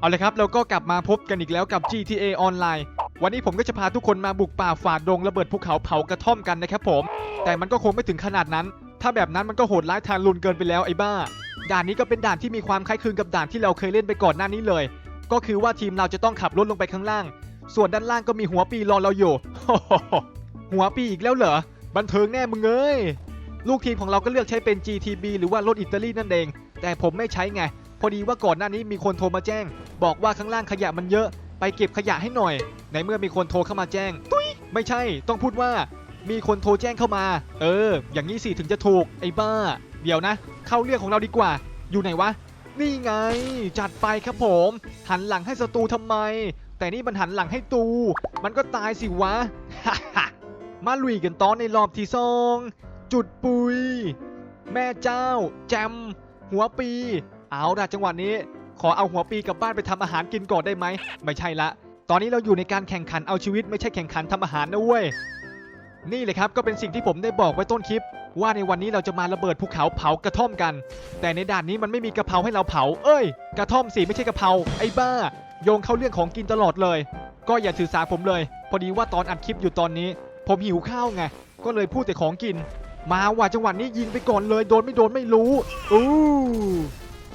เอาเลยครับเราก็กลับมาพบกันอีกแล้วกับ GTA ออนไลน์วันนี้ผมก็จะพาทุกคนมาบุกป่าฝ่าดงระเบิดภูเขาเผากระท่อมกันนะครับผม แต่มันก็คงไม่ถึงขนาดนั้น ถ้าแบบนั้นมันก็โหดร้ายทารุณเกินไปแล้วไอ้บ้า ด่านนี้ก็เป็นด่านที่มีความคล้ายคลึงกับด่านที่เราเคยเล่นไปก่อนหน้านี้เลย ก็คือว่าทีมเราจะต้องขับรถลงไปข้างล่าง ส่วนด้านล่างก็มีหัวปีรอเราอยู่ หัวปีอีกแล้วเหรอ บันเทิงแน่มึงเอ้ย ลูกทีมของเราก็เลือกใช้เป็น GTB หรือว่ารถอิตาลีนั่นเอง แต่ผมไม่ใช้ไง พอดีว่าก่อนหน้านี้มีคนโทรมาแจ้ง บอกว่าข้างล่างขยะมันเยอะ ไปเก็บขยะให้หน่อย ในเมื่อมีคนโทรเข้ามาแจ้ง ตุ้ยไม่ใช่ ต้องพูดว่า มีคนโทรแจ้งเข้ามา เออ อย่างนี้สิถึงจะถูก ไอ้บ้า เดี๋ยวนะ เข้าเรื่องของเราดีกว่า อยู่ไหนวะ นี่ไง จัดไปครับผม หันหลังให้ศัตรูทำไม แต่นี่มันหันหลังให้ตู มันก็ตายสิวะ มาลุยกันตอนในรอบที่สอง จุดปุย แม่เจ้า แจม หัวปี เอาล่ะจังหวะนี้ ขอเอาหัวปีกลับบ้านไปทำอาหารกินก่อนได้ไหม ไม่ใช่ละ ตอนนี้เราอยู่ในการแข่งขันเอาชีวิตไม่ใช่แข่งขันทำอาหารนะเว้ย นี่เลยครับก็เป็นสิ่งที่ผมได้บอกไว้ต้นคลิป ว่าในวันนี้เราจะมาระเบิดภูเขาเผากระท่อมกัน แต่ในด่านนี้มันไม่มีกระเพราให้เราเผา เอ้ย กระท่อมสิไม่ใช่กระเพราไอ้บ้า โยงเข้าเรื่องของกินตลอดเลย ก็อย่าถือสาผมเลย พอดีว่าตอนอัดคลิปอยู่ตอนนี้ ผมหิวข้าวไง ก็เลยพูดแต่ของกิน มาว่ะจังหวะนี้ยิงไปก่อนเลย โดนไม่โดนไม่รู้ อู้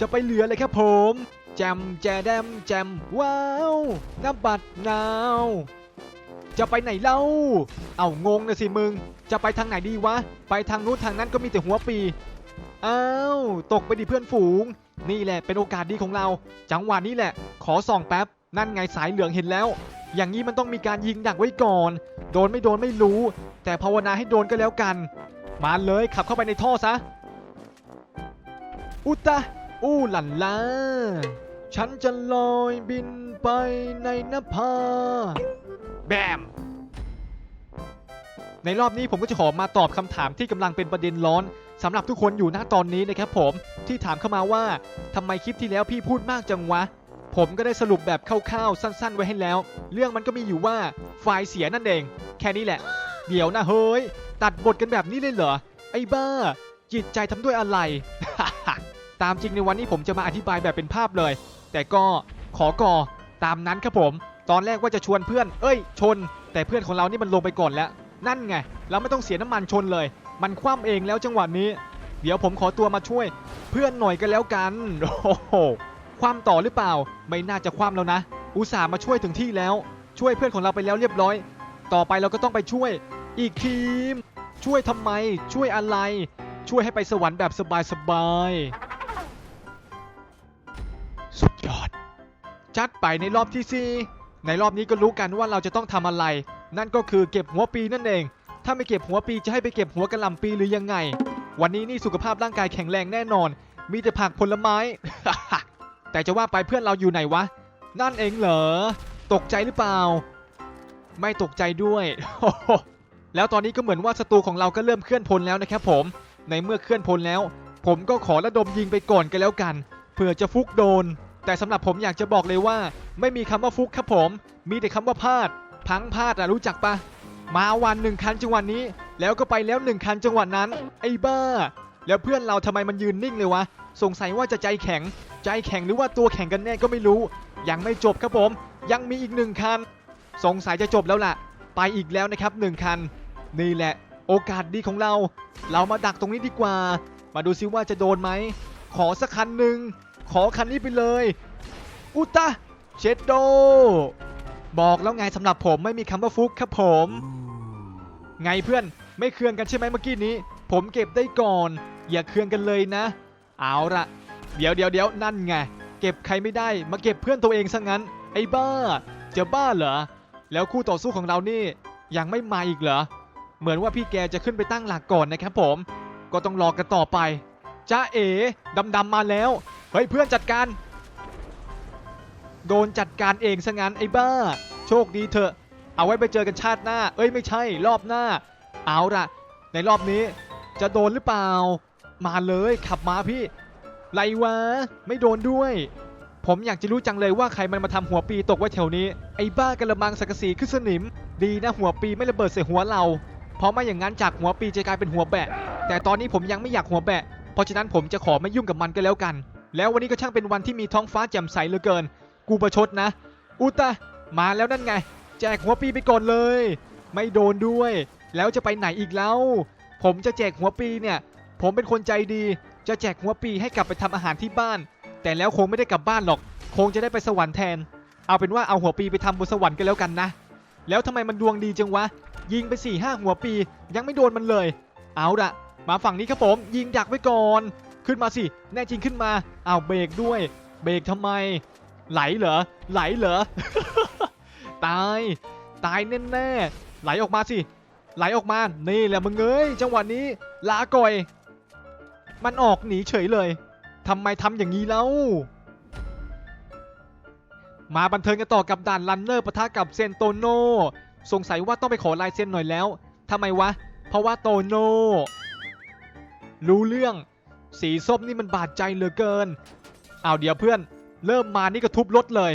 จะไปเหลือเลยครับผมแจมแจแดมแจมว้าวน้ำบัดนาว จะไปไหนเล่า เอางงนะสิมึง จะไปทางไหนดีวะ ไปทางนู้นทางนั้นก็มีแต่หัวปีอ้าวตกไปดิเพื่อนฝูง นี่แหละเป็นโอกาสดีของเรา จังหวะนี้แหละ ขอส่องแป๊บ นั่นไงสายเหลืองเห็นแล้ว อย่างนี้มันต้องมีการยิงดักไว้ก่อน โดนไม่โดนไม่รู้ แต่ภาวนาให้โดนก็แล้วกัน มาเลยขับเข้าไปในท่อซะ อุตะ อู้หลันลาฉันจะลอยบินไปในนภาแบม ในรอบนี้ผมก็จะขอมาตอบคำถามที่กำลังเป็นประเด็นร้อนสำหรับทุกคนอยู่ณตอนนี้นะครับผมที่ถามเข้ามาว่าทำไมคลิปที่แล้วพี่พูดมากจังวะ ผมก็ได้สรุปแบบคร่าวๆสั้น ๆ ไว้ให้แล้ว เรื่องมันก็มีอยู่ว่าไฟล์เสียนั่นเอง แค่นี้แหละ เดี๋ยวนะเฮ้ย ตัดบทกันแบบนี้เลยเหรอ ไอ้บ้า จิตใจทำด้วยอะไร ตามจริงในวันนี้ผมจะมาอธิบายแบบเป็นภาพเลย แต่ก็ขอก่อตามนั้นครับผม ตอนแรกว่าจะชวนเพื่อน เอ้ย ชน แต่เพื่อนของเรานี่มันลงไปก่อนแล้ว นั่นไง เราไม่ต้องเสียน้ำมันชนเลย มันคว่ำเองแล้วจังหวะนี้ เดี๋ยวผมขอตัวมาช่วย เพื่อนหน่อยกันแล้วกัน โอ้โห คว่ำต่อหรือเปล่า ไม่น่าจะคว่ำแล้วนะ อุตส่าห์มาช่วยถึงที่แล้ว ช่วยเพื่อนของเราไปแล้วเรียบร้อย ต่อไปเราก็ต้องไปช่วย อีกทีม ช่วยทำไม ช่วยอะไร ช่วยให้ไปสวรรค์แบบสบายๆ จัดไปในรอบที่ 4 ในรอบนี้ก็รู้กันว่าเราจะต้องทำอะไร นั่นก็คือเก็บหัวปีนั่นเอง ถ้าไม่เก็บหัวปีจะให้ไปเก็บหัวกระลำปีหรือยังไง วันนี้นี่สุขภาพร่างกายแข็งแรงแน่นอน มีแต่ผักผลไม้ แต่จะว่าไปเพื่อนเราอยู่ไหนวะ นั่นเองเหรอ ตกใจหรือเปล่า ไม่ตกใจด้วย แล้วตอนนี้ก็เหมือนว่าศัตรูของเราก็เริ่มเคลื่อนพลแล้วนะครับผม ในเมื่อเคลื่อนพลแล้ว ผมก็ขอระดมยิงไปก่อนกันแล้วกัน เผื่อจะฟุกโดน แต่สำหรับผมอยากจะบอกเลยว่า ไม่มีคำว่าฟุกครับผม มีแต่คำว่าพลาด พังพลาดอะรู้จักปะมาวันหนึ่งคันจังหวะนี้ แล้วก็ไปแล้วหนึ่งคันจังหวะนั้น ไอ้บ้า แล้วเพื่อนเราทำไมมันยืนนิ่งเลยวะ สงสัยว่าจะใจแข็ง ใจแข็งหรือว่าตัวแข็งกันแน่ก็ไม่รู้ ยังไม่จบครับผม ยังมีอีกหนึ่งคัน สงสัยจะจบแล้วล่ะ ไปอีกแล้วนะครับหนึ่งคัน นี่แหละ โอกาสดีของเรา เรามาดักตรงนี้ดีกว่า มาดูซิว่าจะโดนไหม ขอสักคันหนึ่ง ขอคันนี้ไปเลยอุตะเชดโด บอกแล้วไงสำหรับผมไม่มีคำว่าฟุกครับผม ไงเพื่อนไม่เคืองกันใช่ไหมเมื่อกี้นี้ ผมเก็บได้ก่อน อย่าเคืองกันเลยนะ เอาละเดี๋ยวเดี๋ยวเดี๋ยวนั่นไง เก็บใครไม่ได้มาเก็บเพื่อนตัวเองซะงั้น ไอ้บ้า จะบ้าเหรอ แล้วคู่ต่อสู้ของเรานี่ยังไม่มาอีกเหรอ เหมือนว่าพี่แกจะขึ้นไปตั้งหลักก่อนนะครับผม ก็ต้องรอกันต่อไปจ้าเอ๋ดำดำๆมาแล้ว เฮ้ยเพื่อนจัดการ โดนจัดการเองซะงั้นไอ้บ้า โชคดีเถอะ เอาไว้ไปเจอกันชาติหน้า เอ้ยไม่ใช่รอบหน้า เอาละในรอบนี้ จะโดนหรือเปล่า มาเลยขับมาพี่ไรวะไม่โดนด้วย ผมอยากจะรู้จังเลยว่าใครมันมาทำหัวปีตกไว้แถวนี้ ไอ้บ้ากระมังสักสีขึ้นสนิม ดีนะหัวปีไม่ระเบิดใส่หัวเรา เพราะไม่อย่างนั้นจากหัวปีจะกลายเป็นหัวแบะ แต่ตอนนี้ผมยังไม่อยากหัวแบะ เพราะฉะนั้นผมจะขอไม่ยุ่งกับมันก็แล้วกัน แล้ววันนี้ก็ช่างเป็นวันที่มีท้องฟ้าแจ่มใสเหลือเกิน กูประชดนะ อุตะมาแล้วนั่นไง แจกหัวปีไปก่อนเลย ไม่โดนด้วย แล้วจะไปไหนอีกแล้ว ผมจะแจกหัวปีเนี่ย ผมเป็นคนใจดี จะแจกหัวปีให้กลับไปทำอาหารที่บ้าน แต่แล้วคงไม่ได้กลับบ้านหรอก คงจะได้ไปสวรรค์แทน เอาเป็นว่าเอาหัวปีไปทำบนสวรรค์กันแล้วกันนะ แล้วทำไมมันดวงดีจังวะ ยิงไป4ี่ห้าหัวปียังไม่โดนมันเลย เอาละมาฝั่งนี้ครับผม ยิงดักไว้ก่อน ขึ้นมาสิ แน่จริงขึ้นมาเอาวเบรกด้วย เบรกทำไม ไหลเหรอ ไหลเหรอ ตาย ตายแน่ๆ ไหลออกมาสิ ไหลออกมา นี่แหละมึงเอ้ย จังหวะนี้ลาก่อย มันออกหนีเฉยเลยทำไมทำอย่างนี้แล้วมาบันเทิงกันต่อกับด่านลันเนอร์ปะทะกับเซนโตโน สงสัยว่าต้องไปขอลายเซ็นหน่อยแล้วทำไมวะ เพราะว่าโตโน รู้เรื่อง สีส้มนี่มันบาดใจเหลือเกินเอาเดี๋ยวเพื่อน เริ่มมานี่ก็ทุบรถเลย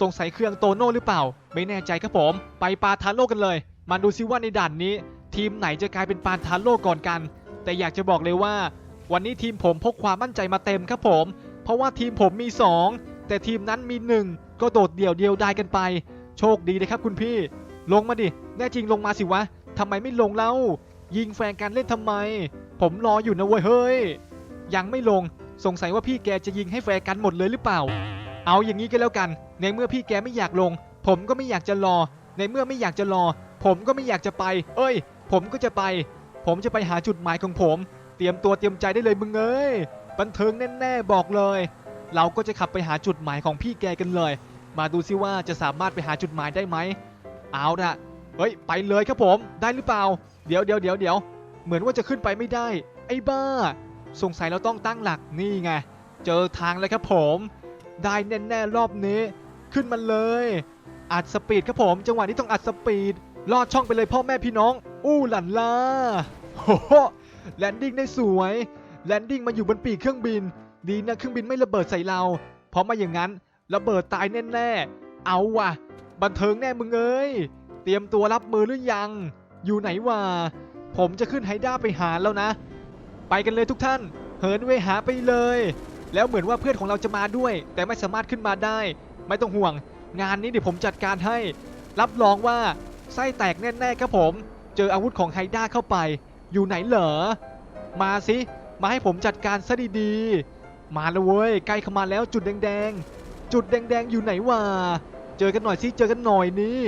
สงสัยเครื่องโตโน่หรือเปล่า ไม่แน่ใจครับผม ไปปาทาโร่กันเลย มาดูซิว่าในด่านนี้ ทีมไหนจะกลายเป็นปาทาโร่ก่อนกัน แต่อยากจะบอกเลยว่า วันนี้ทีมผมพกความมั่นใจมาเต็มครับผม เพราะว่าทีมผมมี 2 แต่ทีมนั้นมี 1 ก็โดดเดี่ยวเดียวดายกันไป โชคดีนะครับคุณพี่ ลงมาดิ แน่จริงลงมาสิวะทำไมไม่ลงเล่ายิงแฟนกันเล่นทำไม ผมรออยู่นะเว้ยเฮ้ย ยังไม่ลง สงสัยว่าพี่แกจะยิงให้แฟร์กันหมดเลยหรือเปล่า เอาอย่างนี้ก็แล้วกัน ในเมื่อพี่แกไม่อยากลง ผมก็ไม่อยากจะรอ ในเมื่อไม่อยากจะรอ ผมก็ไม่อยากจะไป เอ้ย ผมก็จะไป ผมจะไปหาจุดหมายของผม เตรียมตัวเตรียมใจได้เลยมึงเอ้ย บันเทิงแน่ๆบอกเลย เราก็จะขับไปหาจุดหมายของพี่แกกันเลย มาดูซิว่าจะสามารถไปหาจุดหมายได้ไหม เอาละเฮ้ย ไปเลยครับผม ได้หรือเปล่า เดี๋ยวเดี๋ยวเดี๋ยวเดี๋ยว เหมือนว่าจะขึ้นไปไม่ได้ ไอ้บ้า สงสัยเราต้องตั้งหลักนี่ไง เจอทางแล้วครับผม ได้แน่ๆรอบนี้ ขึ้นมาเลย อัดสปีดครับผม จังหวะนี้ต้องอัดสปีด ลอดช่องไปเลยพ่อแม่พี่น้อง อู้หลันล่าโอ้โหแลนดิ้งได้สวย แลนดิ้งมาอยู่บนปีกเครื่องบิน ดีนะเครื่องบินไม่ระเบิดใส่เรา เพราะม่อย่างนั้นระเบิดตายแน่ๆ เอาว่ะ บันเทิงแน่มึงเอ้ย เตรียมตัวรับมือหรือยัง อยู่ไหนวะ ผมจะขึ้นไฮด้าไปหาแล้วนะ ไปกันเลยทุกท่าน เหินเวหาไปเลย แล้วเหมือนว่าเพื่อนของเราจะมาด้วย แต่ไม่สามารถขึ้นมาได้ ไม่ต้องห่วง งานนี้เดี๋ยวผมจัดการให้ รับรองว่าไส้แตกแน่ๆครับผม เจออาวุธของไฮด้าเข้าไป อยู่ไหนเหรอ มาสิมาให้ผมจัดการซะดีๆ มาแล้วเว้ยใกล้เข้ามาแล้วจุดแดงๆ จุดแดงๆอยู่ไหนวะ เจอกันหน่อยสิเจอกันหน่อยนี่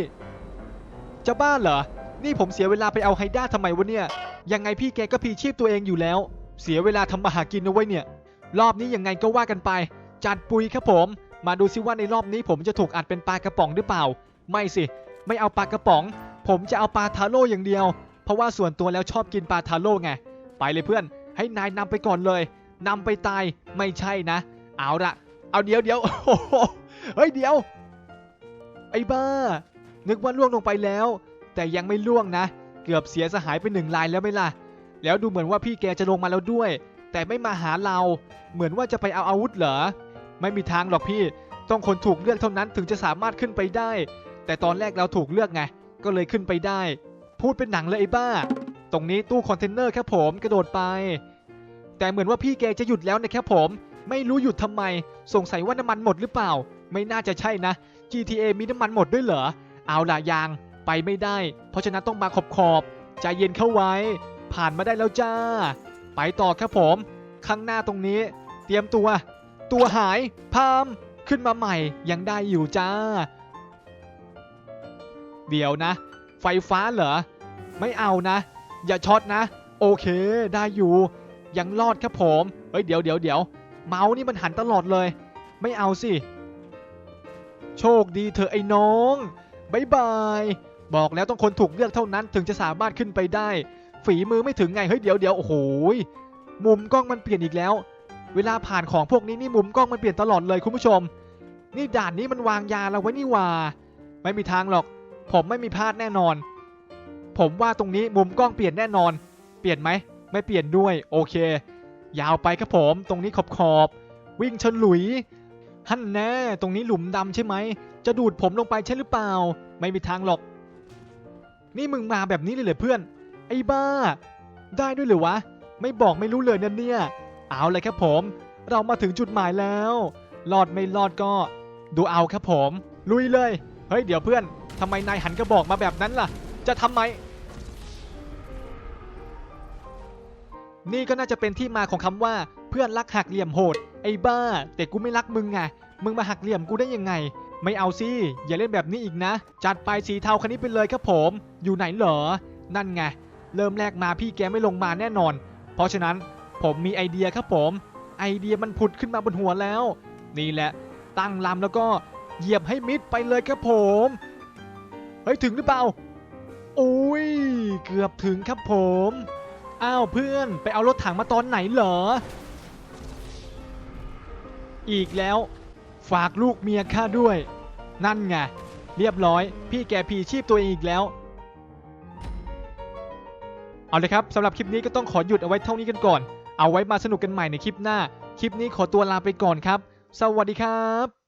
จะบ้าเหรอ นี่ผมเสียเวลาไปเอาไฮด้าทำไมวะเนี่ย ยังไงพี่แกก็พีชีพตัวเองอยู่แล้ว เสียเวลาทำมาหากินนะเว้ยเนี่ย รอบนี้ยังไงก็ว่ากันไป จัดปุยครับผม มาดูซิว่าในรอบนี้ผมจะถูกอัดเป็นปลากระป๋องหรือเปล่า ไม่สิ ไม่เอาปลากระป๋อง ผมจะเอาปลาทาโร่อย่างเดียว เพราะว่าส่วนตัวแล้วชอบกินปลาทาโร่ไง ไปเลยเพื่อน ให้นายนำไปก่อนเลยนำไปตาย ไม่ใช่นะ เอาละเอาเดี๋ยวเดี๋ยวเฮ้ยเดี๋ยว ไอ้บ้า นึกว่าล่วงลงไปแล้ว แต่ยังไม่ล่วงนะ เกือบเสียสหายไปหนึ่งลายแล้วไม่ล่ะ แล้วดูเหมือนว่าพี่แกจะลงมาแล้วด้วย แต่ไม่มาหาเรา เหมือนว่าจะไปเอาอาวุธเหรอ ไม่มีทางหรอกพี่ ต้องคนถูกเลือกเท่านั้นถึงจะสามารถขึ้นไปได้ แต่ตอนแรกเราถูกเลือกไง ก็เลยขึ้นไปได้ พูดเป็นหนังเลยไอ้บ้า ตรงนี้ตู้คอนเทนเนอร์ครับผมกระโดดไป แต่เหมือนว่าพี่แกจะหยุดแล้วนะครับผม ไม่รู้หยุดทำไม สงสัยว่าน้ำมันหมดหรือเปล่า ไม่น่าจะใช่นะ GTA มีน้ำมันหมดด้วยเหรอ เอาล่ะยาง ไปไม่ได้ เพราะฉะนั้นต้องมาขอบขอบใจเย็นเข้าไว้ ผ่านมาได้แล้วจ้า ไปต่อครับผม ข้างหน้าตรงนี้ เตรียมตัว ตัวหายพามขึ้นมาใหม่ยังได้อยู่จ้า เดี๋ยวนะ ไฟฟ้าเหรอ ไม่เอานะ อย่าช็อตนะ โอเคได้อยู่ ยังรอดครับผมเฮ้ยเดี๋ยวเดี๋ยวเดี๋ยวเมาส์นี่มันหันตลอดเลย ไม่เอาสิ โชคดีเธอไอ้น้องบายบาย บอกแล้วต้องคนถูกเลือกเท่านั้นถึงจะสามารถขึ้นไปได้ ฝีมือไม่ถึงไงเฮ้ยเดี๋ยวเดี๋ยวโอ้โหมุมกล้องมันเปลี่ยนอีกแล้ว เวลาผ่านของพวกนี้นี่มุมกล้องมันเปลี่ยนตลอดเลยคุณผู้ชม นี่ด่านนี้มันวางยาเราไว้นี่ว่า ไม่มีทางหรอก ผมไม่มีพลาดแน่นอน ผมว่าตรงนี้มุมกล้องเปลี่ยนแน่นอน เปลี่ยนไหมไม่เปลี่ยนด้วยโอเค ยาวไปครับผมตรงนี้ขอบขอบวิ่งชนหลุยฮั่นแน่ ตรงนี้หลุมดำใช่ไหม จะดูดผมลงไปใช่หรือเปล่า ไม่มีทางหรอก นี่มึงมาแบบนี้เลยเหรอเพื่อน ไอ้บ้า ได้ด้วยหรือวะ ไม่บอกไม่รู้เลยนะเนี่ย เอาเลยครับผม เรามาถึงจุดหมายแล้วรอดไม่รอดก็ ดูเอาครับผม ลุยเลย เฮ้ยเดี๋ยวเพื่อนทำไมนายหันกระบอกมาแบบนั้นล่ะ จะทำไม นี่ก็น่าจะเป็นที่มาของคำว่า เพื่อนรักหักเหลี่ยมโหด ไอ้บ้า แต่กูไม่รักมึงไง มึงมาหักเหลี่ยมกูได้ยังไง ไม่เอาสิอย่าเล่นแบบนี้อีกนะ จัดไปสีเทาคันนี้ไปเลยครับผม อยู่ไหนเหรอ นั่นไง เริ่มแรกมาพี่แกไม่ลงมาแน่นอน เพราะฉะนั้นผมมีไอเดียครับผม ไอเดียมันผุดขึ้นมาบนหัวแล้ว นี่แหละ ตั้งลำแล้วก็เหยียบให้มิดไปเลยครับผม เฮ้ยถึงหรือเปล่าอุ้ยเกือบถึงครับผม อ้าวเพื่อนไปเอารถถังมาตอนไหนเหรอ อีกแล้ว ฝากลูกเมียข้าด้วย นั่นไง เรียบร้อย พี่แกพีชีพตัวเองอีกแล้ว เอาเลยครับสำหรับคลิปนี้ก็ต้องขอหยุดเอาไว้เท่านี้กันก่อน เอาไว้มาสนุกกันใหม่ในคลิปหน้า คลิปนี้ขอตัวลาไปก่อนครับ สวัสดีครับ